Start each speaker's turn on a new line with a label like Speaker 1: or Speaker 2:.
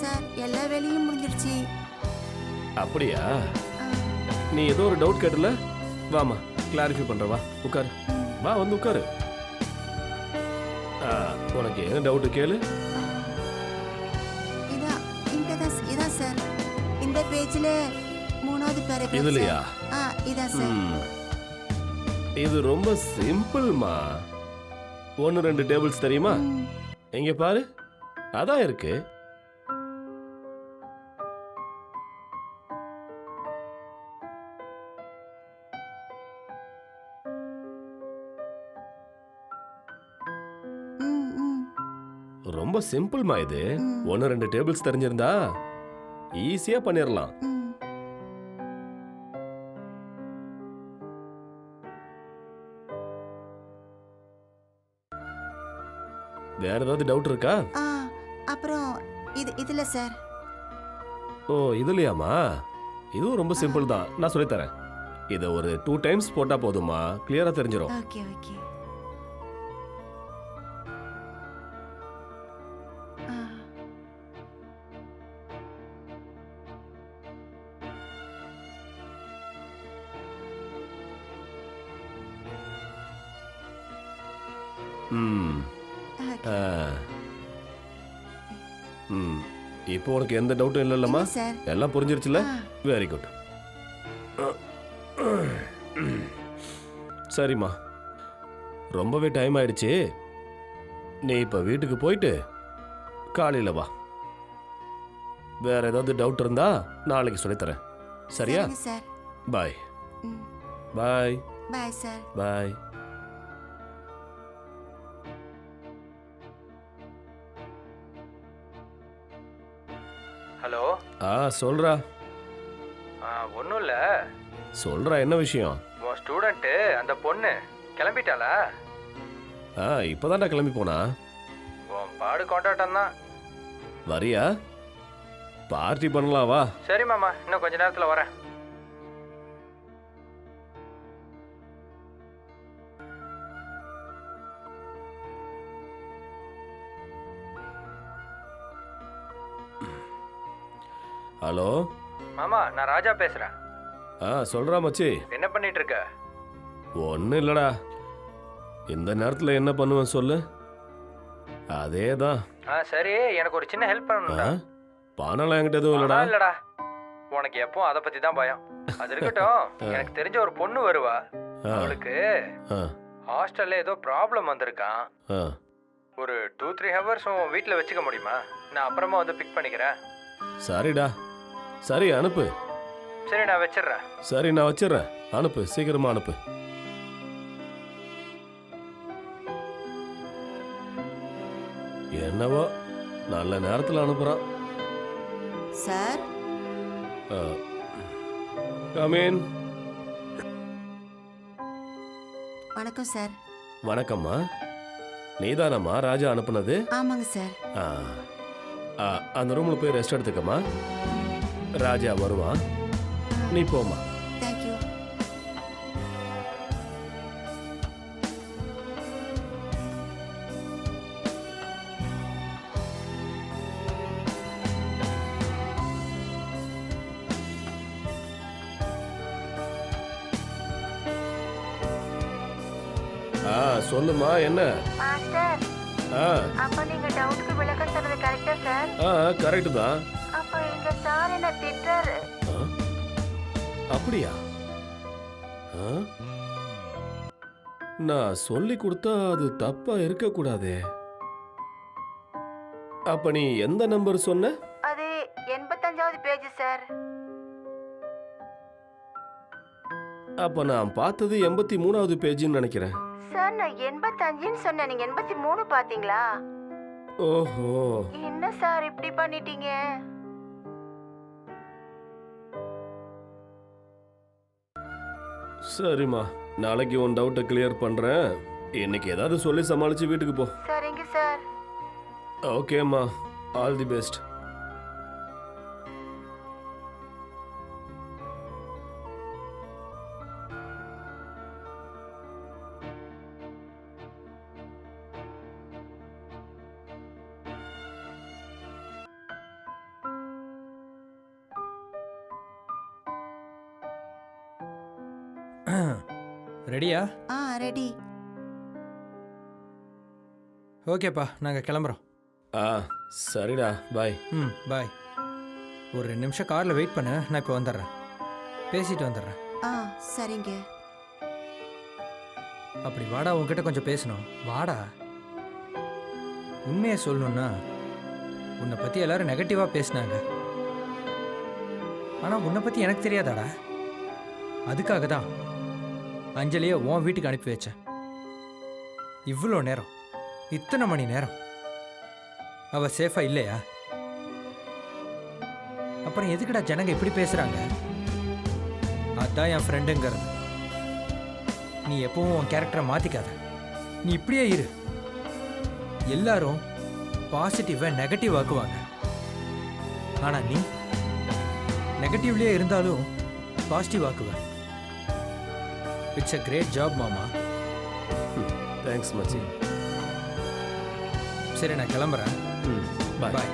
Speaker 1: Sir எல்லா வேலையும் முடிஞ்சிருச்சு.
Speaker 2: அப்படியா? நீ ஏதோ ஒரு டவுட் கேட்டல? வாமா கிளாரிஃபை பண்ணுற வா உட்காரு. வா வந்து உட்காரு. உனக்கு என்ன டவுட்டு கேளு.
Speaker 1: சார். இந்த பேஜில் மூணாவது பேரகிராஃப்
Speaker 2: இதுலையா?
Speaker 1: ஆ இதான் சார்.
Speaker 2: இது ரொம்ப சிம்பிள்மா ஒன்று ரெண்டு டேபிள்ஸ் தெரியுமா? இங்க பாரு. அதான் இருக்கு. ரொம்ப சிம்பிள்மா இது. ஒன்று ரெண்டு டேபிள்ஸ் தெரிஞ்சிருந்தா ஈஸியா பண்ணிடலாம் வேற ஏதாவது டவுட் இருக்கா?
Speaker 1: ஆ அப்புறம் இது இதுல சார்
Speaker 2: ஓ இதுலையாமா இதுவும் ரொம்ப சிம்பிள் தான். நான் சொல்லித்தரேன். இதை ஒரு டூ டைம்ஸ் போட்டா போதுமா கிளியரா தெரிஞ்சிடும்
Speaker 1: ஓகே ஓகே
Speaker 2: ம். ம் இப்போ உனக்கு எந்த டவுட்டும் இல்லைல்லம்மா?
Speaker 1: இல்ல சார்.
Speaker 2: எல்லாம் புரிஞ்சிருச்சுல வெரி குட் சரிம்மா. ரொம்பவே டைம் ஆயிடுச்சு. நீ இப்போ வீட்டுக்கு போயிட்டு காலையில் வா. வேற ஏதாவது டவுட் இருந்தா நாளைக்கு சொல்லித்தரேன். சரியா? பாய் பாய்
Speaker 1: பாய் சார்
Speaker 2: பாய்
Speaker 3: ஹலோ?
Speaker 2: ஆ சொல்றா.
Speaker 3: ஒன்றும் இல்லை.
Speaker 2: சொல்றா என்ன விஷயம்?
Speaker 3: உன் ஸ்டூடெண்ட்டு அந்த பொண்ணு கிளம்பிட்டாளா?
Speaker 2: ஆ இப்போதான்டா கிளம்பி போனா.
Speaker 3: உன் பாடு கொண்டாட்டம் தான்.
Speaker 2: வரியா? பார்ட்டி பண்ணலாம் வா.
Speaker 3: சரி மாமா இன்னும் கொஞ்ச நேரத்தில் வரேன்.
Speaker 2: ஹலோ?
Speaker 3: மாமா நான் ராஜா பேசுகிறேன்
Speaker 2: ஆ சொல்றா மச்சி.
Speaker 3: என்ன பண்ணிட்டு இருக்க
Speaker 2: ஒன்றும் இல்லடா. இந்த நேரத்தில் என்ன பண்ணுவேன் சொல்லு? அதே தான்
Speaker 3: ஆ சரி எனக்கு ஒரு சின்ன ஹெல்ப் பண்ணணும்டா.
Speaker 2: பணம்லாம் என்கிட்ட எதுவும் இல்லடா.
Speaker 3: இல்லடா. உனக்கு எப்போ அதை பத்தி தான் பயம். அது இருக்கட்டும். எனக்கு தெரிஞ்ச ஒரு பொண்ணு வருவா. அவளுக்கு ஹாஸ்டல்ல ஏதோ ப்ராப்ளம் வந்திருக்கான். ஒரு டூ த்ரீ ஹவர்ஸ் உன் வீட்டில் வச்சுக்க முடியுமா? நான் அப்புறமா வந்து பிக் பண்ணிக்கிறேன்.
Speaker 2: சரிடா. சரி அனுப்பு.
Speaker 3: சரி நான் வச்சிடுறேன்.
Speaker 2: சரி நான் வச்சிடுறேன். அனுப்பு சீக்கிரமா அனுப்பு. என்னவோ நல்ல நேரத்தில் அனுப்புறான்.
Speaker 1: சார்?
Speaker 2: கமீன்
Speaker 1: வணக்கம் சார்.
Speaker 2: வணக்கம்மா. நீதானம்மா ராஜா அனுப்புனது?
Speaker 1: ஆமாங்க சார்.
Speaker 2: அந்த ரூம்ல போய் ரெஸ்ட் எடுத்துக்கம்மா. ராஜா வருவான் நீ போம்மா.
Speaker 1: தேங்க்யூ
Speaker 2: ஆ சொல்லுமா என்ன?
Speaker 4: மாஸ்டர்
Speaker 2: ஆ.
Speaker 4: அப்ப நீங்க டவுட்டுக்கு விளக்கம் சொன்னது கரெக்டா சார்
Speaker 2: ஆ கரெக்டு தான்.
Speaker 4: எங்க சார் என்ன திட்டுறாரு
Speaker 2: ஆ? அப்படியா? நான் சொல்லி கொடுத்தா அது தப்பா இருக்கக்கூடாதே. அப்ப நீ எந்த நம்பர் சொன்ன?
Speaker 4: அது எண்பத்தஞ்சாவது பேஜ் சார்.
Speaker 2: அப்ப நான் பார்த்தது எண்பத்தி மூணாவது பேஜ்னு நினைக்கிறேன்.
Speaker 4: சார் நான் எண்பத்தஞ்சுன்னு சொன்னேன். நீங்க எண்பத்தி மூணு பாத்தீங்களா
Speaker 2: ஓஹோ.
Speaker 4: என்ன சார் இப்படி பண்ணிட்டீங்க?
Speaker 2: சரிம்மா. நாளைக்கு உன் டவுட்டை கிளியர் பண்றேன். இன்னைக்கு ஏதாவது சொல்லி சமாளிச்சு வீட்டுக்கு போ.
Speaker 4: சரிங்க சார்.
Speaker 2: ஓகேம்மா ஆல் தி பெஸ்ட்
Speaker 3: ரெடியா
Speaker 1: ஆ ரெடி
Speaker 3: ஓகேப்பா நாங்கள் கிளம்புறோம்.
Speaker 2: ஆ சரிடா பாய்
Speaker 3: ம் பாய் ஒரு ரெண்டு நிமிஷம் காரில் வெயிட் பண்ணு நான் இப்போ வந்துடுறேன். பேசிட்டு வந்துடுறேன்.
Speaker 1: ஆ சரிங்க.
Speaker 3: அப்படி வாடா உன்கிட்ட கொஞ்சம் பேசணும். வாடா. உண்மையை சொல்லணும்னா உன்னை பற்றி எல்லாரும் நெகட்டிவாக பேசினாங்க. ஆனால் உன்னை பற்றி எனக்கு தெரியாதாடா? அதுக்காக தான் அஞ்சலியை உன் வீட்டுக்கு அனுப்பி வச்சேன். இவ்வளோ நேரம் இத்தனை மணி நேரம் அவள் சேஃபாக இல்லையா? அப்புறம் எதுக்குடா ஜனங்க இப்படி பேசுகிறாங்க அதான் என் ஃப்ரெண்டுங்கிறது நீ எப்பவும் உன் கேரக்டரை மாற்றிக்காத நீ இப்படியே இரு. எல்லாரும் பாசிட்டிவை நெகட்டிவ் ஆக்குவாங்க. ஆனால் நீ நெகட்டிவ்லேயே இருந்தாலும் பாசிட்டிவ் ஆக்குவ. இட்ஸ் அ கிரேட் ஜாப் மாமா.
Speaker 2: தேங்க்ஸ் மச்சி
Speaker 3: சரி நான் கிளம்புறேன். பாய்